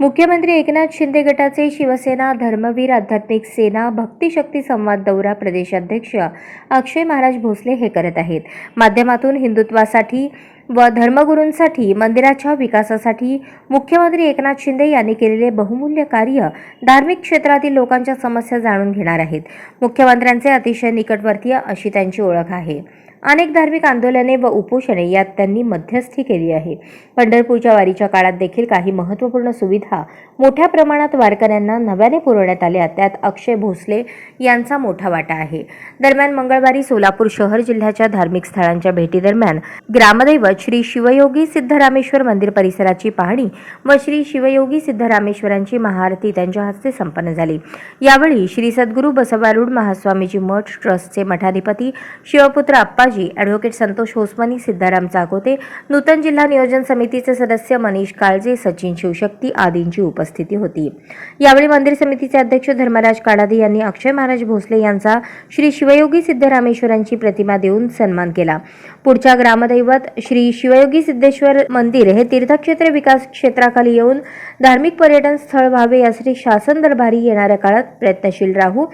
मुख्यमंत्री एकनाथ शिंदे गटाचे शिवसेना धर्मवीर आध्यात्मिक सेना भक्तिशक्ती संवाद दौरा प्रदेशाध्यक्ष अक्षय महाराज भोसले हे करत आहेत. माध्यमातून हिंदुत्वासाठी व धर्मगुरूंसाठी मंदिराच्या विकासासाठी मुख्यमंत्री एकनाथ शिंदे यांनी केलेले बहुमूल्य कार्य धार्मिक क्षेत्रातील लोकांच्या समस्या जाणून घेणार आहेत. मुख्यमंत्र्यांचे अतिशय निकटवर्तीय अशी त्यांची ओळख आहे. अनेक धार्मिक आंदोलने व उपोषणे यात त्यांनी मध्यस्थी केली आहे. पंढरपूरच्या वारीच्या काळात देखील काही महत्त्वपूर्ण सुविधा मोठ्या प्रमाणात वारकऱ्यांना नव्याने पुरवण्यात आल्या. त्यात अक्षय भोसले यांचा मोठा वाटा आहे. दरम्यान मंगळवारी सोलापूर शहर जिल्ह्याच्या धार्मिक स्थळांच्या भेटीदरम्यान ग्रामदैवत श्री शिवयोगी सिद्धरामेश्वर मंदिर परिसराची पाहणी व श्री शिवयोगी सिद्धरामेश्वरांची महाआरती त्यांच्या हस्ते संपन्न झाली. यावेळी श्री सद्गुरू बसवारूढ महास्वामीजी मठ ट्रस्टचे मठाधिपती शिवपुत्र अप्पाजी ॲडव्होकेट संतोष होसमनी सिद्धाराम चाकोते नूतन जिल्हा नियोजन समितीचे सदस्य मनीष काळजे सचिन शिवशक्ती आदींची उपस्थिती होती. यावेळी मंदिर समितीचे अध्यक्ष धर्मराज काडादे यांनी अक्षय महाराज भोसले यांचा श्री शिवयोगी सिद्धरामेश्वरांची प्रतिमा देऊन सन्मान केला. पुढच्या ग्रामदैवत श्री शिवयोगी सिद्धेश्वर मंदिर हे तीर्थक्षेत्र विकास क्षेत्राखाली येऊन धार्मिक पर्यटन स्थळ व्हावे यासाठी शासन दरबारी येणाऱ्या काळात प्रयत्नशील राहू.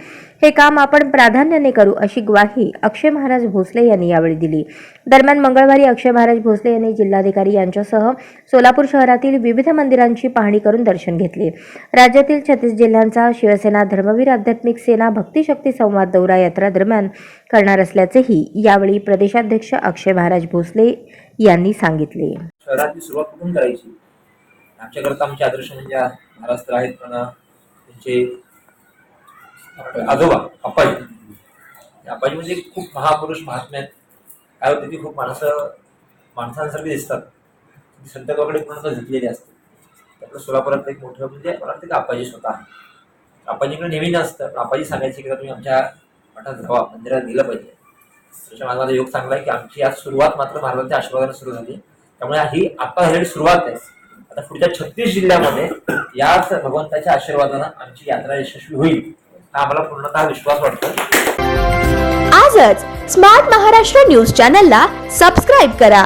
हे काम आपण प्राधान्याने करू अशी ग्वाही अक्षय महाराज भोसले यांनी यावेळी दिली. दरम्यान मंगळवारी अक्षय महाराज भोसले यांनी जिल्हाधिकारी यांच्यासह सोलापूर शहरातील विविध मंदिरांची पाहणी करून दर्शन घेतले. राज्यातील छत्तीस जिल्ह्यांचा शिवसेना धर्मवीर आध्यात्मिक सेना भक्तिशक्ती संवाद दौरा यात्रा दरम्यान करणार असल्याचेही यावेळी प्रदेशाध्यक्ष अक्षय महाराज भोसले यांनी सांगितले. शहराची सुरुवात कुठून करायची? आमच्याकरता आमचे आदर्श म्हणजे महाराष्ट्र आहेत पण त्यांचे आजोबा अप्पाजी. अप्पाजी म्हणजे खूप महापुरुष महात्मे आहेत. काय होते की खूप माणसं माणसांसारखी दिसतात. संत संदर्भाकडे पूर्ण झुकलेली असते त्यातलं सोलापुरात एक मोठं म्हणजे मला वाटतं की अप्पाजी स्वतः आहे अप्पाजीकडे नेहमी नसतं पण अप्पाजी सांगायचे की तुम्ही आमच्या मठात जावा मंदिरात गेलं पाहिजे. त्याच्या माझा योग चांगला आहे की आमची आज सुरुवात मात्र महाराजांच्या आशीर्वादाने सुरू झाली. त्यामुळे ही आता हे सुरुवात आहे. आता पुढच्या छत्तीस जिल्ह्यामध्ये याच भगवंताच्या आशीर्वादानं आमची यात्रा यशस्वी होईल. आम्हाला पूर्णतः विश्वास वाटतो आजच स्मार्ट महाराष्ट्र न्यूज चॅनलला सबस्क्राईब करा.